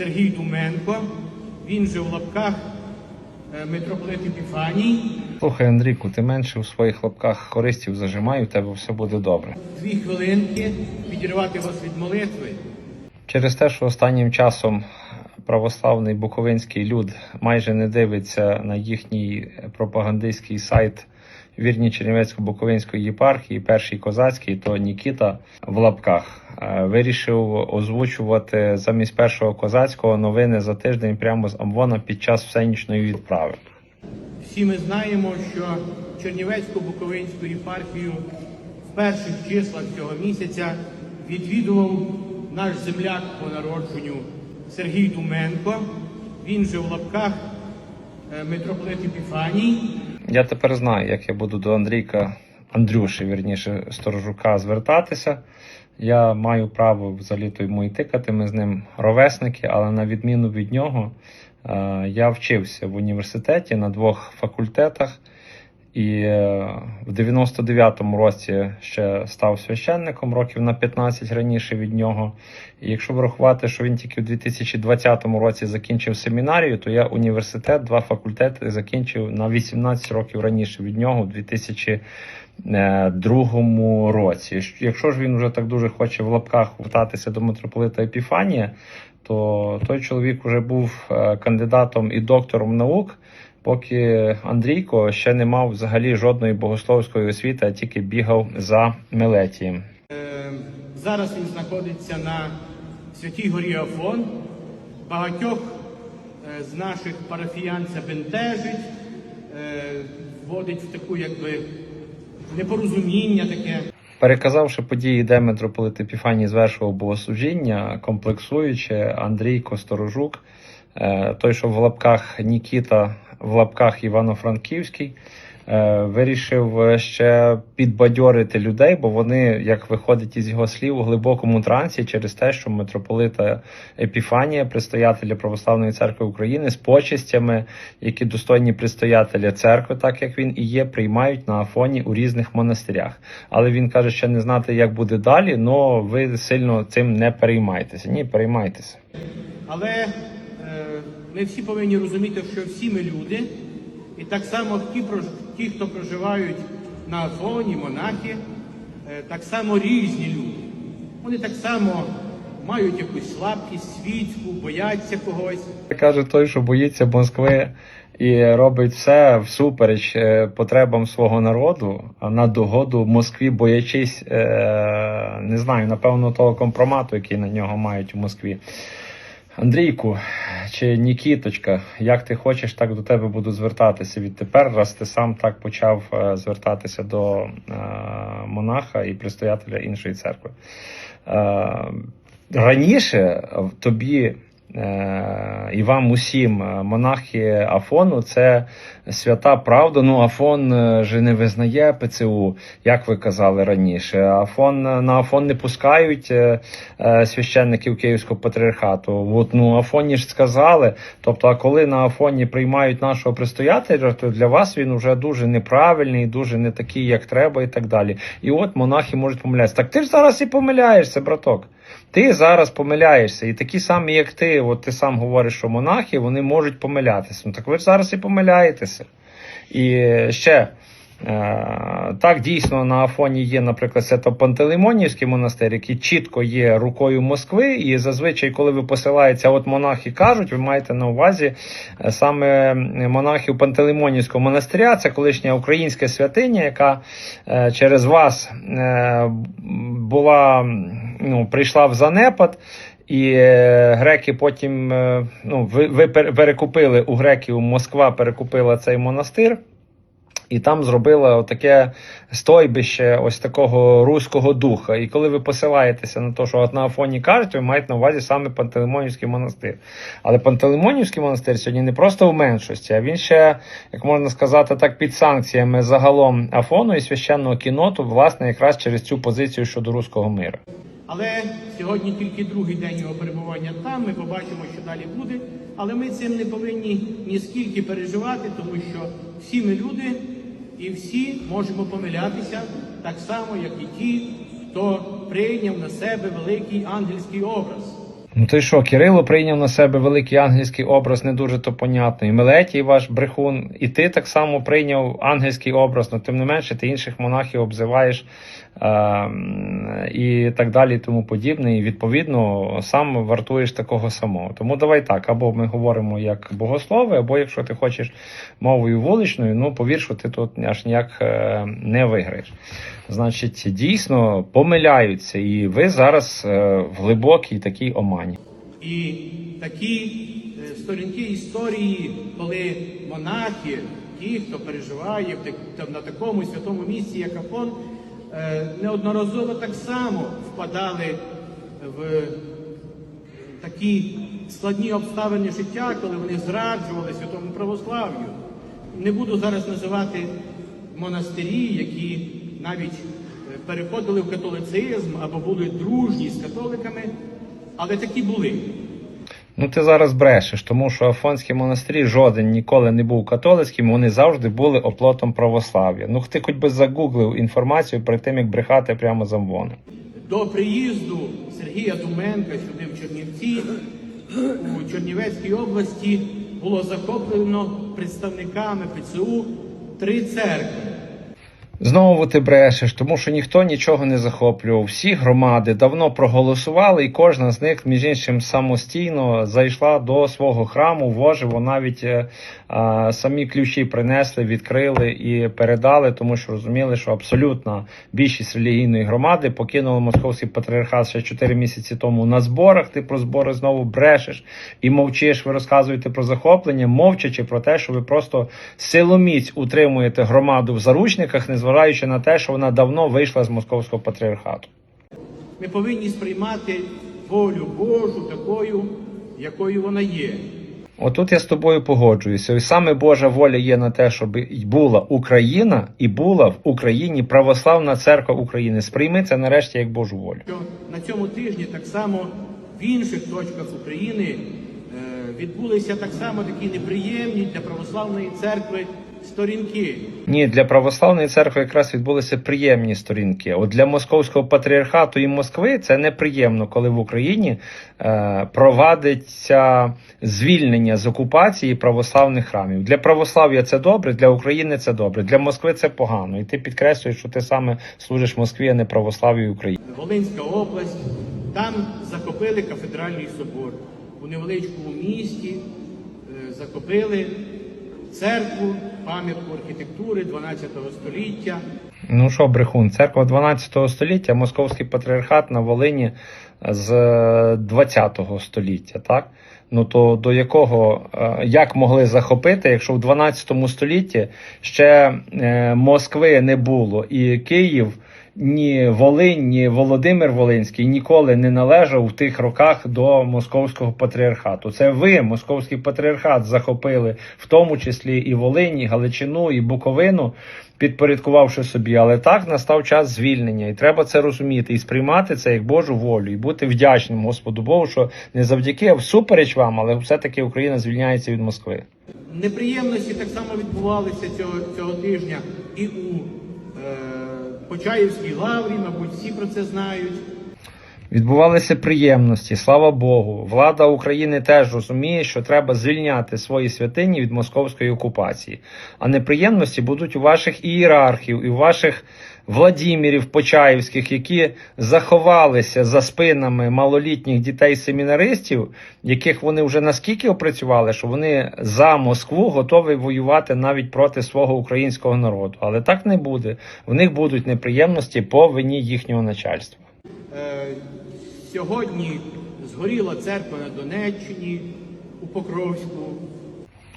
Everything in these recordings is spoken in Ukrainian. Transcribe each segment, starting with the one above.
Сергій Думенко. Він же в лапках е, митрополит Епіфаній. Слухай, Андрійку, ти менше у своїх лапках хористів зажимай, у тебе все буде добре. Дві хвилинки відірвати вас від молитви. Через те, що останнім часом православний буковинський люд майже не дивиться на їхній пропагандистський сайт вірні Чернівецько-Буковинської єпархії, перший козацький, то Нікіта в лапках е, вирішив озвучувати замість першого козацького новини за тиждень прямо з Амвона під час всенічної відправи. Всі ми знаємо, що Чернівецько-Буковинську єпархію в перших числах цього місяця відвідував наш земляк по народженню Сергій Думенко. Він же в лапках е, митрополит Епіфаній. Я тепер знаю, як я буду до Андрійка, Андрюші, вірніше, сторожука звертатися. Я маю право взагалі-то йому і тикати. Ми з ним ровесники, але на відміну від нього, е, я вчився в університеті на двох факультетах. І е, в 99-му році ще став священником, років на 15 раніше від нього. І якщо врахувати, що він тільки в 2020 році закінчив семінарію, то я університет, два факультети закінчив на 18 років раніше від нього, в 2002 році. Якщо ж він вже так дуже хоче в лапках втатися до митрополита Епіфанія, то той чоловік вже був е, кандидатом і доктором наук поки Андрійко ще не мав взагалі жодної богословської освіти, а тільки бігав за Мелетієм. Е, Зараз він знаходиться на Святій Горі Афон. Багатьох е, з наших парафіян це бентежить, е, вводить в таку якби непорозуміння таке. Переказавши події, де митрополит Епіфаній звершував богослужіння, комплексуючи, Андрій Косторожук, е, той, що в лапках Нікіта, в лапках Івано-Франківський, е, вирішив ще підбадьорити людей, бо вони, як виходить із його слів, у глибокому трансі через те, що митрополита Епіфанія, предстоятеля Православної церкви України, з почестями, які достойні предстоятеля церкви, так як він і є, приймають на Афоні у різних монастирях. Але він каже, що не знати, як буде далі, але ви сильно цим не переймайтеся. Ні, переймайтеся. Але ми всі повинні розуміти, що всі ми люди, і так само ті, ті хто проживають на Афоні, монахи, е, так само різні люди. Вони так само мають якусь слабкість, світську, бояться когось. Каже той, що боїться Москви і робить все всупереч е, потребам свого народу, а на догоду Москві, боячись, е, не знаю, напевно, того компромату, який на нього мають у Москві. Андрійку чи Нікіточка, як ти хочеш, так до тебе буду звертатися відтепер, раз ти сам так почав е, звертатися до е, монаха і пристоятеля іншої церкви. Е, раніше тобі і вам усім е, монахи Афону це свята правда. Ну, Афон е, же не визнає ПЦУ, як ви казали раніше. Афон е, на Афон не пускають е, е, священників Київського патріархату. От ну Афоні ж сказали. Тобто, а коли на Афоні приймають нашого предстоятеля, то для вас він вже дуже неправильний, дуже не такий, як треба, і так далі. І от монахи можуть помилятися. Так ти ж зараз і помиляєшся, браток. Ти зараз помиляєшся, і такі самі, як ти, от ти сам говориш, що монахи вони можуть помилятися. Ну так ви ж зараз і помиляєтеся. І ще. Е, Так, дійсно, на Афоні є, наприклад, Свято-Пантелеймонівський монастир, який чітко є рукою Москви, і зазвичай, коли ви посилаєтеся, от монахи кажуть, ви маєте на увазі е, саме монахів Пантелеймонівського монастиря, це колишня українська святиня, яка е, через вас була ну, прийшла в занепад. І греки потім ну, ви, ви пер- перекупили у греків Москва перекупила цей монастир. І там зробила таке стойбище ось такого руського духа. І коли ви посилаєтеся на те, що от на Афоні кажуть, ви маєте на увазі саме Пантелеймонівський монастир. Але Пантелеймонівський монастир сьогодні не просто в меншості, а він ще, як можна сказати, так під санкціями загалом Афону і священного кіноту, власне, якраз через цю позицію щодо руського миру. Але сьогодні тільки другий день його перебування там. Ми побачимо, що далі буде. Але ми цим не повинні ніскільки переживати, тому що всі ми люди і всі можемо помилятися так само, як і ті, хто прийняв на себе великий ангельський образ. Ну то й що, Кирило прийняв на себе великий ангельський образ, не дуже то понятно. І Мелетій ваш брехун, і ти так само прийняв ангельський образ, але тим не менше ти інших монахів обзиваєш і так далі, і тому подібне. І відповідно сам вартуєш такого самого. Тому давай так, або ми говоримо як богослови, або якщо ти хочеш мовою вуличною, ну повір, що ти тут аж ніяк е, не виграєш. Значить, дійсно помиляються, і ви зараз е, в глибокій такій омані. І такі е, сторінки історії, коли монахи, ті, хто переживає в на такому святому місці, як Афон, неодноразово так само впадали в такі складні обставини життя, коли вони зраджували святому православ'ю. Не буду зараз називати монастирі, які навіть е, переходили в католицизм або були дружні з католиками, але такі були. Ну ти зараз брешеш, тому що Афонські монастирі жоден ніколи не був католицьким, вони завжди були оплотом православ'я. Ну ти хоч би загуглив інформацію перед тим, як брехати прямо з амвони. До приїзду Сергія Думенка сюди в Чернівці у Чернівецькій області було захоплено представниками ПЦУ три церкви. Знову ти брешеш, тому що ніхто нічого не захоплював. Всі громади давно проголосували, і кожна з них, між іншим, самостійно зайшла до свого храму, воживо, навіть е, а, самі ключі принесли, відкрили і передали, тому що розуміли, що абсолютна більшість релігійної громади покинула московський патріархат ще 4 місяці тому на зборах. Ти про збори знову брешеш і мовчиш. Ви розказуєте про захоплення, мовчачи про те, що ви просто силоміць утримуєте громаду в заручниках, незважаючи на те, що вона давно вийшла з московського патріархату. Ми повинні сприймати волю Божу такою, якою вона є. Отут я з тобою погоджуюся. І саме Божа воля є на те, щоб була Україна і була в Україні православна церква України. Сприйми це нарешті як Божу волю. Що на цьому тижні так само в інших точках України е, відбулися так само такі неприємні для православної церкви сторінки. Ні, для православної церкви якраз відбулися приємні сторінки. От для московського патріархату і Москви це неприємно, коли в Україні е, провадиться звільнення з окупації православних храмів. Для православ'я це добре, для України це добре, для Москви це погано. І ти підкреслюєш, що ти саме служиш Москві, а не православ'ю України. Волинська область, там захопили кафедральний собор. У невеличкому місті е, захопили церкву, пам'ятку архітектури 12 століття. Ну що, брехун, церква 12 століття, московський патріархат на Волині з 20 століття, так? Ну то до якого е, як могли захопити, якщо в 12 столітті ще е, Москви не було, і Київ, ні Волинь, ні Володимир Волинський ніколи не належав в тих роках до московського патріархату. Це ви, московський патріархат, захопили в тому числі і Волинь, і Галичину, і Буковину підпорядкувавши собі, але так настав час звільнення, і треба це розуміти і сприймати це як Божу волю, і бути вдячним Господу Богу, що не завдяки, а всупереч вам, але все-таки Україна звільняється від Москви. Неприємності так само відбувалися цього, цього тижня і у е, Почаївській лаврі, мабуть, всі про це знають. Відбувалися приємності, слава Богу. Влада України теж розуміє, що треба звільняти свої святині від московської окупації. А неприємності будуть у ваших ієрархів і у ваших Владімірів Почаївських, які заховалися за спинами малолітніх дітей-семінаристів, яких вони вже наскільки опрацювали, що вони за Москву готові воювати навіть проти свого українського народу. Але так не буде. В них будуть неприємності по вині їхнього начальства. Е, сьогодні згоріла церква на Донеччині, у Покровську.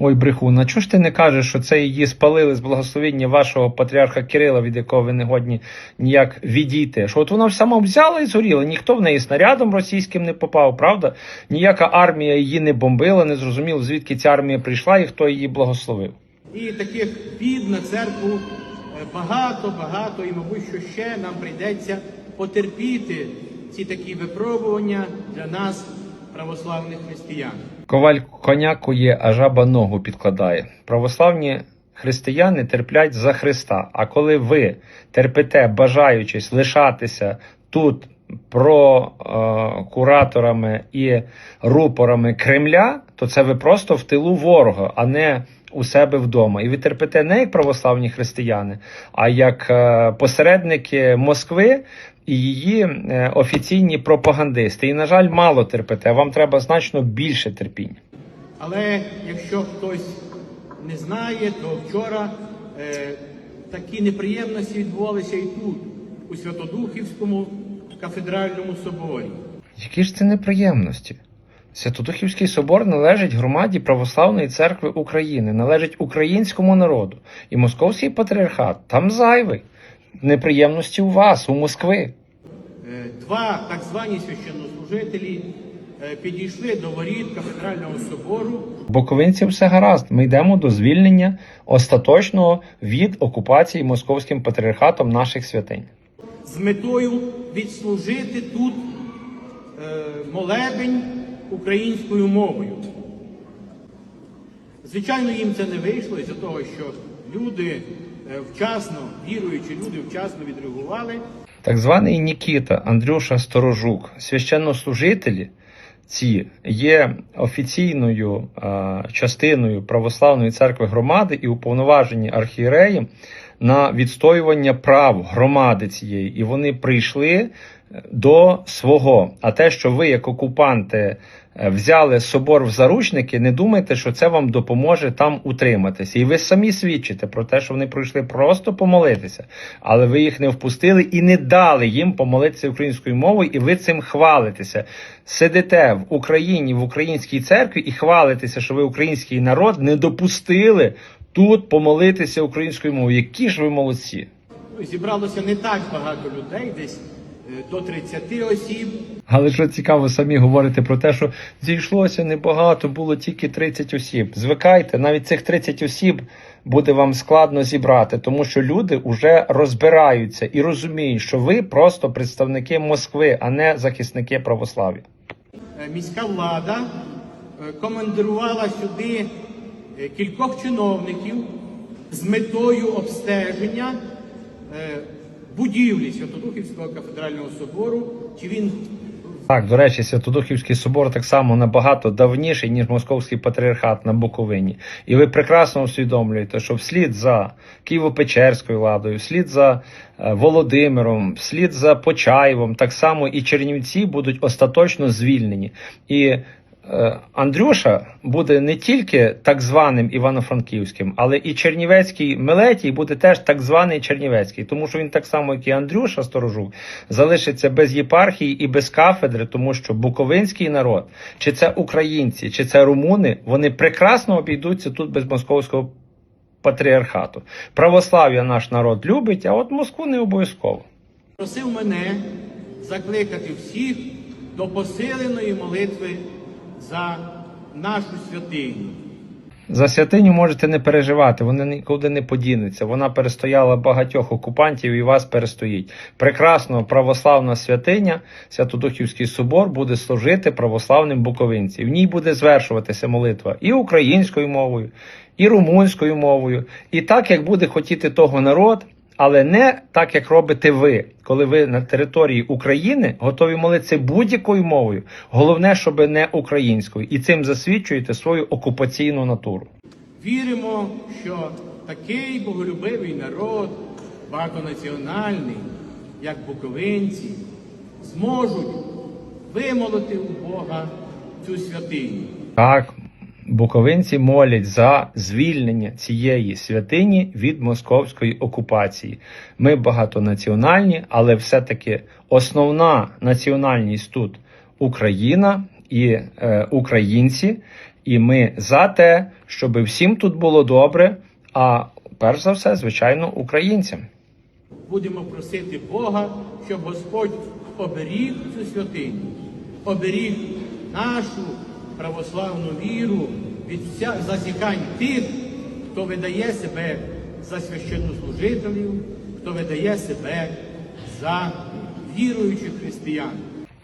Ой, брехун, а чого ж ти не кажеш, що це її спалили з благословення вашого патріарха Кирила, від якого ви не годні ніяк відійти? Що от вона ж сама взяла і згоріла, ніхто в неї снарядом російським не попав, правда? Ніяка армія її не бомбила, не зрозуміло, звідки ця армія прийшла і хто її благословив. І таких бід на церкву е, багато, багато, і, мабуть, що ще нам прийдеться потерпіти ці такі випробування для нас, православних християн. Коваль коня кує, а жаба ногу підкладає. Православні християни терплять за Христа. А коли ви терпите, бажаючись лишатися тут прокураторами і рупорами Кремля, то це ви просто в тилу ворога, а не у себе вдома. І ви терпите не як православні християни, а як е, посередники Москви і її е, офіційні пропагандисти. І, на жаль, мало терпите. Вам треба значно більше терпіння. Але якщо хтось не знає, то вчора е, такі неприємності відбувалися і тут, у Святодухівському кафедральному соборі. Які ж це неприємності? Святодухівський собор належить громаді Православної церкви України, належить українському народу. І Московський патріархат там зайвий. Неприємності у вас, у Москви. Е, Два так звані священнослужителі е, підійшли до воріт кафедрального собору Боковинці все гаразд. Ми йдемо до звільнення остаточного від окупації московським патріархатом наших святинь. з метою відслужити тут е, молебень українською мовою. Звичайно, їм це не вийшло із-за того, що люди вчасно, віруючі люди вчасно відреагували. Так званий Нікіта Андрюша Сторожук, священнослужителі ці є офіційною частиною православної церкви громади і уповноважені архієреї на відстоювання прав громади цієї, і вони прийшли до свого. А те, що ви, як окупанти, взяли собор в заручники, не думайте, що це вам допоможе там утриматися. І ви самі свідчите про те, що вони прийшли просто помолитися, але ви їх не впустили і не дали їм помолитися українською мовою, і ви цим хвалитеся. Сидите в Україні, в українській церкві і хвалитеся, що ви український народ не допустили тут помолитися українською мовою. Які ж ви молодці? Зібралося не так багато людей, десь е, до 30 осіб. Але що цікаво, самі говорите про те, що зійшлося небагато, було тільки 30 осіб. Звикайте, навіть цих 30 осіб буде вам складно зібрати, тому що люди вже розбираються і розуміють, що ви просто представники Москви, а не захисники православ'я. Е, Міська влада е, командирувала сюди е, кількох чиновників з метою обстеження е, будівлі Святодухівського кафедрального собору, чи він Так, до речі, Святодухівський собор так само набагато давніший, ніж Московський патріархат на Буковині. І ви прекрасно усвідомлюєте, що вслід за Києво-Печерською владою, вслід за е, Володимиром, вслід за Почаєвом, так само і Чернівці будуть остаточно звільнені. І Андрюша буде не тільки так званим Івано-Франківським, але і Чернівецький Мелетій буде теж так званий Чернівецький, тому що він так само, як і Андрюша Сторожук, залишиться без єпархії і без кафедри, тому що буковинський народ, чи це українці, чи це румуни, вони прекрасно обійдуться тут без московського патріархату. Православ'я наш народ любить, а от Москву не обов'язково. просив мене закликати всіх до посиленої молитви за нашу святиню. За святиню можете не переживати, вона нікуди не подінеться. Вона перестояла багатьох окупантів і вас перестоїть. Прекрасно православна святиня, Святодухівський собор буде служити православним буковинцям. В ній буде звершуватися молитва і українською мовою, і румунською мовою, і так, як буде хотіти того народ. Але не так, як робите ви, коли ви на території України готові молитися будь-якою мовою. Головне, щоб не українською, і цим засвідчуєте свою окупаційну натуру. Віримо, що такий боголюбивий народ, багатонаціональний, як буковинці, зможуть вимолити у Бога цю святиню. Так, буковинці молять за звільнення цієї святині від московської окупації. Ми багатонаціональні, але все-таки основна національність тут Україна і е, українці. І ми за те, щоб всім тут було добре. А перш за все, звичайно, українцям. Будемо просити Бога, щоб Господь оберіг цю святиню, оберіг нашу православну віру від вся зазікань тих, хто видає себе за священнослужителів, хто видає себе за віруючих християн.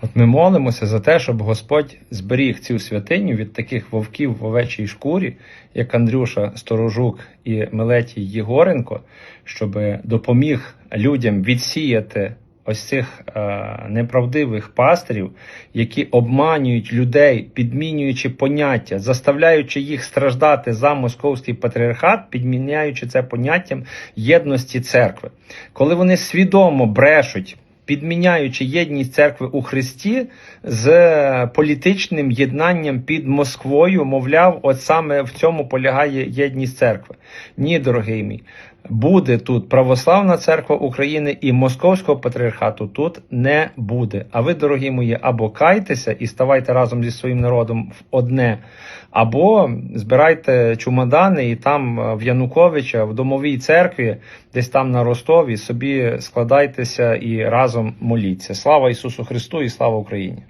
От ми молимося за те, щоб Господь зберіг цю святиню від таких вовків в овечій шкурі, як Андрюша Сторожук і Мелетій Єгоренко, щоб допоміг людям відсіяти ось цих е, неправдивих пастирів, які обманюють людей, підмінюючи поняття, заставляючи їх страждати за московський патріархат, підміняючи це поняттям єдності церкви. Коли вони свідомо брешуть. Підміняючи єдність церкви у Христі з е, політичним єднанням під Москвою, мовляв, от саме в цьому полягає єдність церкви. Ні, дорогий мій, буде тут православна церква України і московського патріархату тут не буде. А ви, дорогі мої, або кайтеся і ставайте разом зі своїм народом в одне, або збирайте чумадани і там е, в Януковича, в домовій церкві, десь там на Ростові, собі складайтеся і разом моліться. Слава Ісусу Христу і слава Україні!